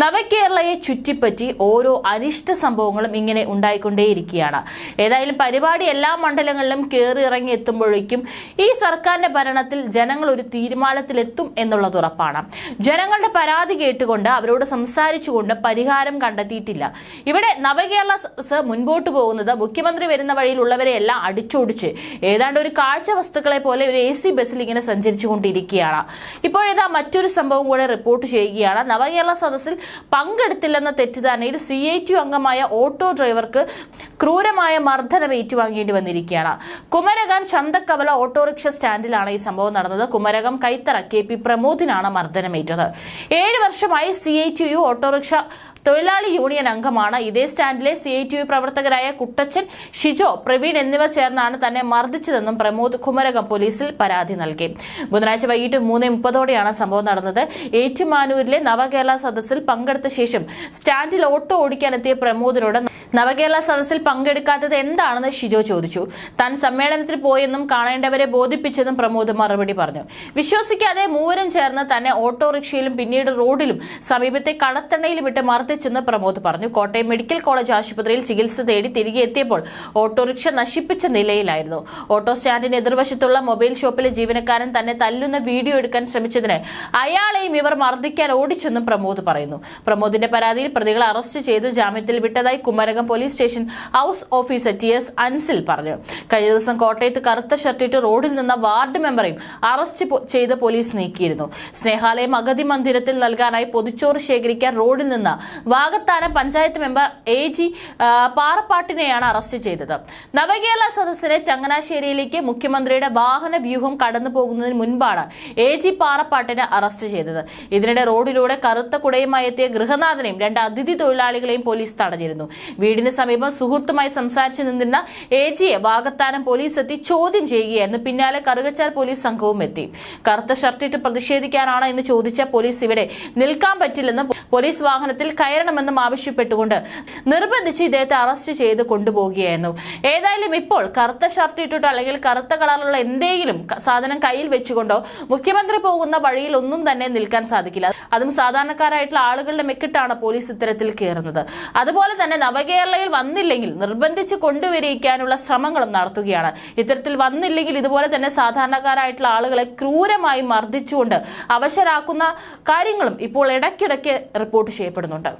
നവകേരളയെ ചുറ്റിപ്പറ്റി ഓരോ അനിഷ്ട സംഭവങ്ങളും ഇങ്ങനെ ഉണ്ടായിക്കൊണ്ടേയിരിക്കുകയാണ്. ഏതായാലും പരിപാടി എല്ലാ മണ്ഡലങ്ങളിലും കയറി ഇറങ്ങി എത്തുമ്പോഴേക്കും ഈ സർക്കാരിന്റെ ഭരണത്തിൽ ജനങ്ങൾ ഒരു തീരുമാനത്തിലെത്തും എന്നുള്ളത് ഉറപ്പാണ്. ജനങ്ങളുടെ പരാതി കേട്ടുകൊണ്ട് അവരോട് സംസാരിച്ചുകൊണ്ട് പരിഹാരം കണ്ടെത്തിയിട്ടില്ല. ഇവിടെ നവകേരള സദസ് മുൻപോട്ട് പോകുന്നത് മുഖ്യമന്ത്രി വരുന്ന വഴിയിലുള്ളവരെ എല്ലാം അടിച്ചോടിച്ച് ഏതാണ്ട് ഒരു കാഴ്ച വസ്തുക്കളെ പോലെ ഒരു എ സി ബസ്സിൽ ഇങ്ങനെ സഞ്ചരിച്ചുകൊണ്ടിരിക്കുകയാണ്. ഇപ്പോഴേതാ മറ്റൊരു സംഭവം കൂടെ റിപ്പോർട്ട് ചെയ്യുകയാണ്. നവകേരള സദസ്സിൽ പങ്കെടുത്തില്ലെന്ന തെറ്റിദ്ധാരണയിൽ സി ഐ ടി അംഗമായ ഓട്ടോ ഡ്രൈവർക്ക് ക്രൂരമായ മർദ്ദനം ഏറ്റുവാങ്ങേണ്ടി വന്നിരിക്കുകയാണ്. കുമരകം ചന്തക്കവല ഓട്ടോറിക്ഷ സ്റ്റാൻഡിലാണ് ഈ സംഭവം നടന്നത്. കുമരകം കൈത്തറ കെ പി പ്രമോദിനാണ് മർദ്ദനമേറ്റത്. ഏഴ് വർഷമായി C I T U auto rickshaw തൊഴിലാളി യൂണിയൻ അംഗമാണ്. ഇതേ സ്റ്റാൻഡിലെ സി ഐ ടി യു പ്രവർത്തകരായ കുട്ടച്ചൻ ഷിജോ പ്രവീൺ എന്നിവർ ചേർന്നാണ് തന്നെ മർദ്ദിച്ചതെന്നും പ്രമോദ് കുമരകം പോലീസിൽ പരാതി നൽകി. ബുധനാഴ്ച വൈകിട്ട് മൂന്ന് മുപ്പതോടെയാണ് സംഭവം നടന്നത്. ഏറ്റുമാനൂരിലെ നവകേരള സദസ്സിൽ പങ്കെടുത്ത ശേഷം സ്റ്റാൻഡിൽ ഓട്ടോ ഓടിക്കാനെത്തിയ പ്രമോദിനോട് നവകേരള സദസ്സിൽ പങ്കെടുക്കാത്തത് എന്താണെന്ന് ഷിജോ ചോദിച്ചു. താൻ സമ്മേളനത്തിൽ പോയെന്നും കാണേണ്ടവരെ ബോധിപ്പിച്ചെന്നും പ്രമോദ് മറുപടി പറഞ്ഞു. വിശ്വസിക്കാതെ മൂവരും ചേർന്ന് തന്നെ ഓട്ടോറിക്ഷയിലും പിന്നീട് റോഡിലും സമീപത്തെ കടത്തണ്ണയിലും വിട്ട് മർദ്ദിച്ചെന്ന് പ്രമോദ് പറഞ്ഞു. കോട്ടയം മെഡിക്കൽ കോളേജ് ആശുപത്രിയിൽ ചികിത്സ തേടി തിരികെ എത്തിയപ്പോൾ ഓട്ടോറിക്ഷ നശിപ്പിച്ച നിലയിലായിരുന്നു. ഓട്ടോ സ്റ്റാൻഡിന് എതിർവശത്തുള്ള മൊബൈൽ ഷോപ്പിലെ ജീവനക്കാരൻ തന്നെ തല്ലുന്ന വീഡിയോ എടുക്കാൻ ശ്രമിച്ചതിന് അയാളെയും ഇവർ മർദ്ദിക്കാൻ ഓടിച്ചെന്നും പ്രമോദ് പറയുന്നു. പ്രമോദിന്റെ പരാതിയിൽ പ്രതികളെ അറസ്റ്റ് ചെയ്ത് ജാമ്യത്തിൽ വിട്ടതായി Kumarakom police station house officer T S Ansil പറഞ്ഞു. കഴിഞ്ഞ ദിവസം കോട്ടയത്ത് കറുത്ത ഷർട്ടിട്ട് റോഡിൽ നിന്ന വാർഡ് മെമ്പറെയും അറസ്റ്റ് ചെയ്ത് പോലീസ് നീക്കിയിരുന്നു. സ്നേഹാലയം അഗതി മന്ദിരത്തിൽ നൽകാനായി പൊതിച്ചോറ് ശേഖരിക്കാൻ റോഡിൽ നിന്ന് Vagathanam panchayat member A G പാറപ്പാട്ടിനെയാണ് arrest ചെയ്തത്. നവകേരള സദസ്സിനെ ചങ്ങനാശ്ശേരിയിലേക്ക് മുഖ്യമന്ത്രിയുടെ വാഹന വ്യൂഹം കടന്നു പോകുന്നതിന് മുൻപാണ് എ ജി പാറപ്പാട്ടിനെ അറസ്റ്റ് ചെയ്തത്. ഇതിനിടെ റോഡിലൂടെ കറുത്ത കുടയുമായി എത്തിയ ഗൃഹനാഥനെയും രണ്ട് അതിഥി തൊഴിലാളികളെയും പോലീസ് തടഞ്ഞിരുന്നു. വീടിന് സമീപം സുഹൃത്തുമായി സംസാരിച്ചു നിന്നിരുന്ന എ ജിയെ വാഗത്താനം പോലീസ് എത്തി ചോദ്യം ചെയ്യുകയായിരുന്നു. പിന്നാലെ കറുകച്ചാൽ പോലീസ് സംഘവും എത്തി. കറുത്ത ഷർട്ടിട്ട് പ്രതിഷേധിക്കാനാണ് എന്ന് ചോദിച്ച പോലീസ് ഇവിടെ നിൽക്കാൻ പറ്റില്ലെന്നും പോലീസ് വാഹനത്തിൽ കയറണമെന്നും ആവശ്യപ്പെട്ടുകൊണ്ട് നിർബന്ധിച്ച് ഇദ്ദേഹത്തെ അറസ്റ്റ് ചെയ്ത് കൊണ്ടുപോവുകയായിരുന്നു. ഏതായാലും ഇപ്പോൾ കറുത്ത ഷർട്ട് ഇട്ടിട്ടോ അല്ലെങ്കിൽ കറുത്ത കളറിലുള്ള എന്തെങ്കിലും സാധനം കയ്യിൽ വെച്ചുകൊണ്ടോ മുഖ്യമന്ത്രി പോകുന്ന വഴിയിൽ ഒന്നും തന്നെ നിൽക്കാൻ സാധിക്കില്ല. അതും സാധാരണക്കാരായിട്ടുള്ള ആളുകളുടെ മെക്കിട്ടാണ് പോലീസ് ഇത്തരത്തിൽ കയറുന്നത് അതുപോലെ തന്നെ നവകേരളയിൽ വന്നില്ലെങ്കിൽ നിർബന്ധിച്ച് കൊണ്ടുവരിക്കാനുള്ള ശ്രമങ്ങളും നടത്തുകയാണ്. ഇത്തരത്തിൽ വന്നില്ലെങ്കിൽ ഇതുപോലെ തന്നെ സാധാരണക്കാരായിട്ടുള്ള ആളുകളെ ക്രൂരമായി മർദ്ദിച്ചുകൊണ്ട് അവശരാക്കുന്ന കാര്യങ്ങളും ഇപ്പോൾ ഇടയ്ക്കിടയ്ക്ക് റിപ്പോർട്ട് ചെയ്യപ്പെടുന്നുണ്ട്.